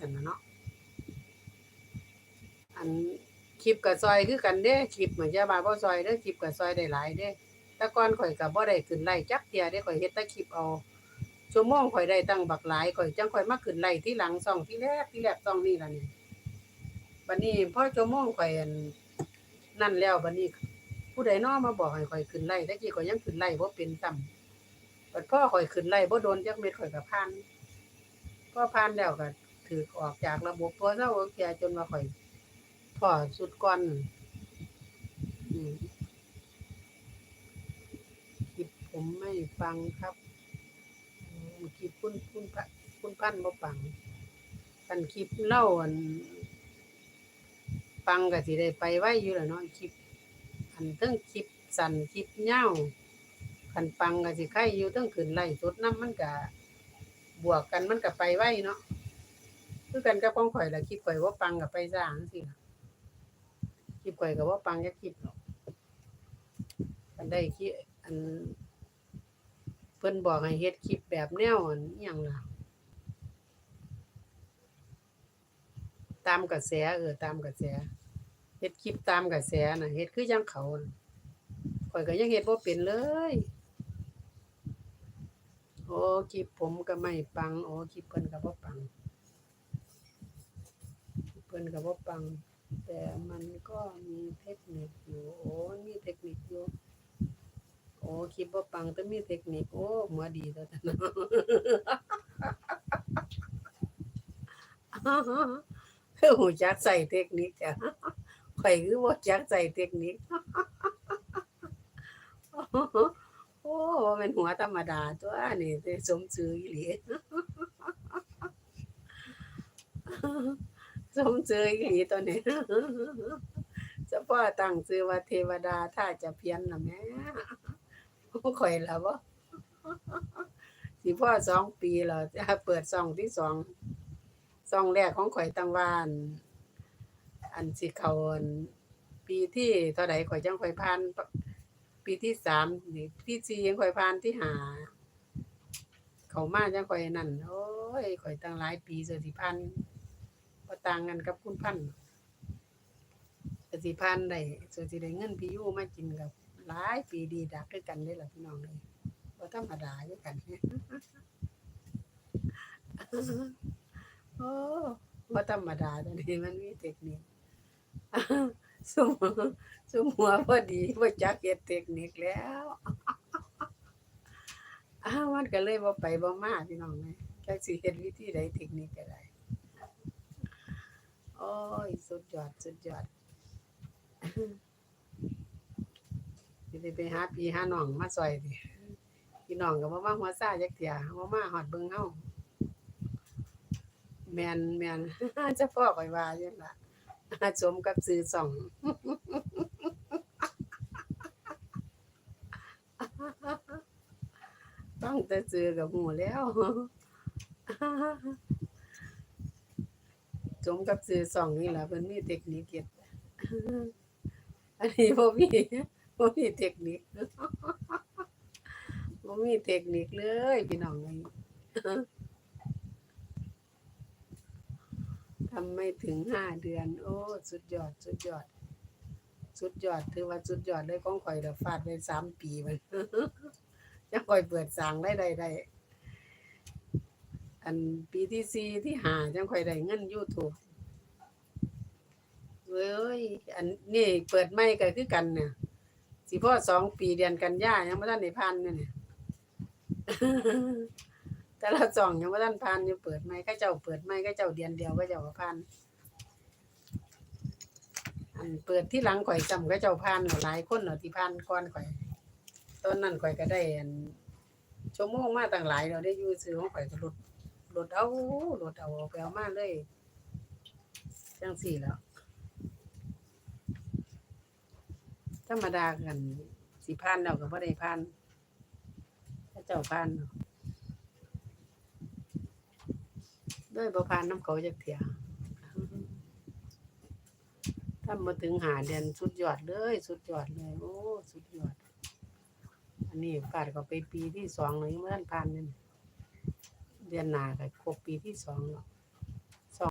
ซั่นนะเนาะอันคลิปกับซอยคือกันเด้คลิปเหมือนจะมาบ่ซอยเด้อคลิปกับซอยได้หลายเด้แต่ก่อนข่อยก็บ่ได้ขึ้นไลฟ์จักเทียเด้ข่อยเฮ็ดแต่คลิปเอาชั่วโมงข่อยได้ตั้งบักหลายข่อยจังข่อยมาขึ้นไลฟ์ที่หลังซ่องที่แรกที่แรกซ่องนี้ล่ะนี่บัดนี้พอชั่วโมงข่อยนั่นแล้วบัดนี้ ผู้ใดน้อมาบอกให้ข่อยขึ้นไล่ตะกี้ข่อยยังขึ้นไล่บ่เป็นซ้ำบัดพ่อข่อยขึ้นไล่บ่โดนจักเม็ดข่อยก็ผ่านพอผ่านแล้วก็ ถือออกจากระบบตัวเซาแก่จนว่าข่อยพอสุดก่อนคลิปผมไม่ฟังครับคลิปคุณคุณพะคุณพันบ่ฟังกันคลิปเล่าอันฟังก็สิได้ไปไว้อยู่แล้วเนาะคลิป อันเทั้งคลิปสั่นคลิปยาวคันปังก็สิใครอยู่เทั้งขึ้นไล่สดน้ำมันก็บวกกันมันก็ไปไว้เนาะ คือกันกับของข่อยละคลิปข่อยว่าปังก็ไปสร้างสิคลิปข่อยก็ว่าปังจักคลิปหรอกกันได้คลิปอัน เพิ่นบอกให้เฮ็ดคลิปแบบแนวอันอิหยังล่ะตามกระแสเออตามกระแสเฮ็ดคลิปตามกระแสน่ะเฮ็ดคือจังเขาน่ะข่อยก็ยังเฮ็ดบ่เป็นเลยโอ้คลิปผมก็ไม่ปังโอ้คลิปเพิ่นก็บ่ปัง พิ่นก็บ่ปัง แต่มันก็มีเทคนิคอยู่ โอ้มีเทคนิคอยู่โอ้คลิปบ่าปังแต่มีเทคนิคโอ้หัวดีตัวนั้นคือหูจักใส่เทคนิคจ้ะข่อยคือบ่าจักใส่เทคนิคโอ้บ่แม่นหัวธรรมดาตัวนี่สมชื่ออีหลี สมชื่ออีหลีตัวนี้เฉพาะตั้งชื่อว่าเทวดาถ้าจะเพี้ยนนะแม่ข่อยละบ่สิพ่อสองปีแล้วจะเปิดซองที่สองซองแรกของข่อยตั้งวาน อันสิเขาอันปีที่เท่าใดข่อยจังข่อยผ่านปีที่สามนี่ที่สี่ยังข่อยผ่านที่หา เขามาจังข่อยนั่นโอ้ยข่อยตั้งหลายปีเสียสิพัน บ่ต่างกันกับคุณพันธุ์ก็สิพันได้ส่วนสิได้เงินพี่อยู่มากินกับหลายปีดีดักคือกันเด้ล่ะพี่น้องเอ้ยบ่ธรรมดาคือกันเนี่ยโอ้บ่ธรรมดาตัวนี้มันมีเทคนิคสมสมหัวพอดีว่จักเฮ็ดเทคนิคแล้วอ้าวมันก็เลยบ่ไปบ่มาพี่น้องเอ้ยจักสิเฮ็ดวิธีใดเทคนิคก็ได้ โอ้ย สุดยอด สุดยอดสิได้ไปหาพี่หาน้องมาซอยดิพี่น้องก็บ่มาหัวซ่าจักเที่ยบ่มาฮอดเบิ่งเฮาแม่นแม่นจะพ่อข่อยว่าอยู่ล่ะสมกับซื้อส่องต้องแต่ซื้อกับหมูแล้ว สมกับซื้อสองนี่แหละเพิ่นมีเทคนิคเก็บอันนี้บ่มีบ่มีเทคนิคบ่มีเทคนิคเลยพี่น้องเอ้ยทำไม่ถึงห้าเดือน โอ้ สุดยอด สุดยอด สุดยอด ถือว่าสุดยอดเลยของข่อยเดี๋ยวฟาดไปสามปีมันจะข่อยเปิดสร้างได้ได้ได้ อันปีที่สี่ที่หาจังข่อยได้เงินยูทูบเว้ยอันนี่เปิดไม่ก็คือกันเนี่ยสิพ่อสองปีเดือนกันยายังไม่ทันได้พันเนี่ยแต่ละจ่องยังว่ท่านพานยู่เปิดไม้ก็เจ้าเปิดไม้ก็เจ้าเดียนเดียวก็เจ้าพานอันเปิดที่หลังข่อยจำก็เจ้าพานหลายคนเนาะที่พานก่อนข่อยตอนนั้นข่อยก็ได้อันชั่วโมงมาต่างหลายเราได้ยูซื้อของข่อยก็ลด หลดเอาหลดเอาไปเอามาเลยจังสี่แล้ว ธรรมดากันสิพานแล้วก็บ่ได้พานถ้าเจ้าพานเนาะด้วยประพานน้ำเขาจากเถียถ้ามาถึงหาเดือนสุดยอดเลย สุดยอดเลย โอ้ สุดยอด อันนี้กาดก็ไปปีที่สองเลยยังไม่ทันผ่านเลย เดือนหน้าก็ครบปีที่สองเนาะ